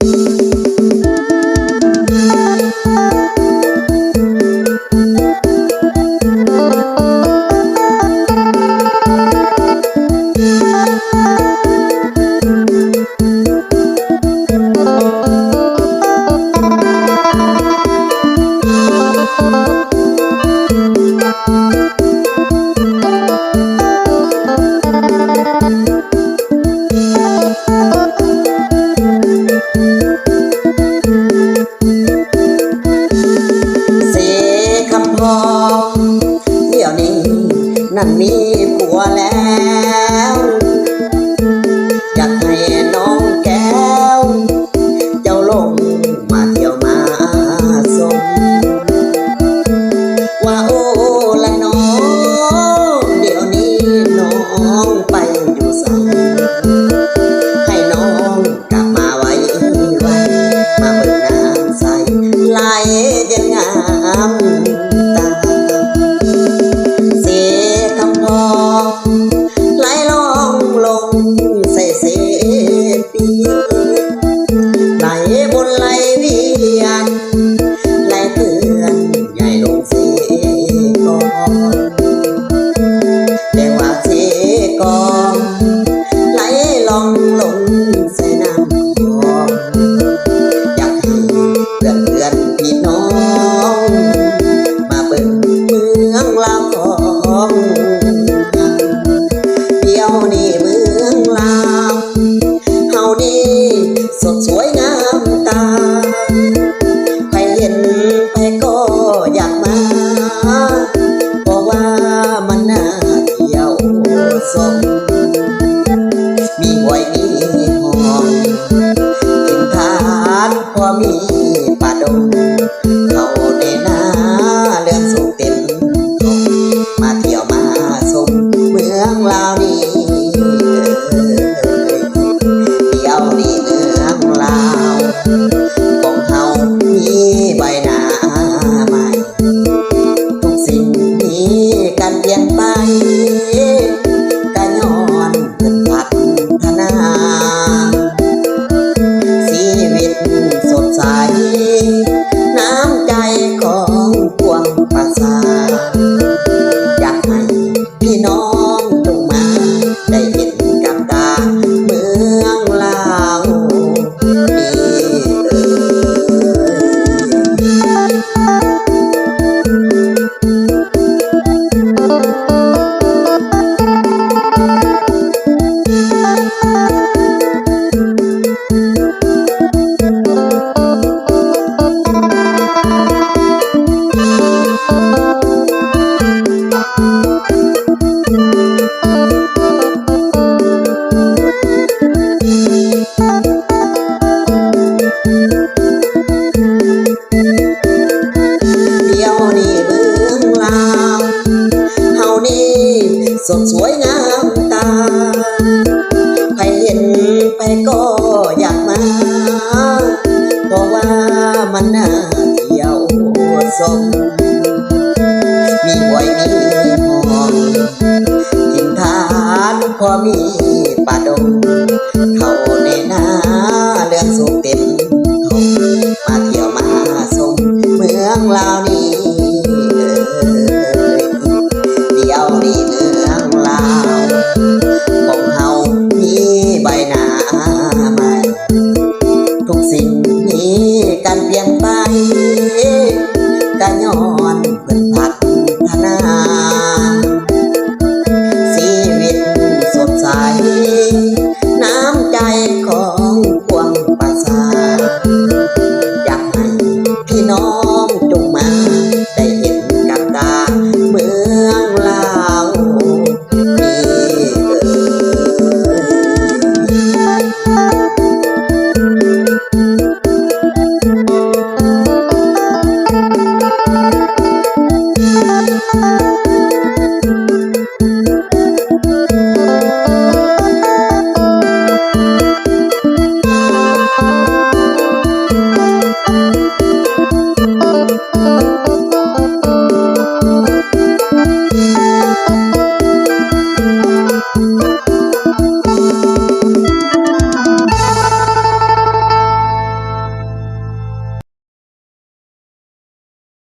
เส นั่นมีผัวแล้ว สมมีหวยมีหองกินทานพอมีป่าดงเขาในนาเรื่องสุขเต็มมาเที่ยวมาชมเมืองลาวนี่เที่ยวนี่เมืองลาวของเฮามีใบหน้าใหม่ทุกสิ่งมีการเปลี่ยนไป สดสวยงามตาใครเห็นไปก็อยากมา เพราะว่ามันน่าเที่ยวสม มีหวยมีหองกินทานพอมีป่าดง เขาในนาเรื่องสุขเต็มทงมาเที่ยวมาชมเมืองลาวนี่ 啊。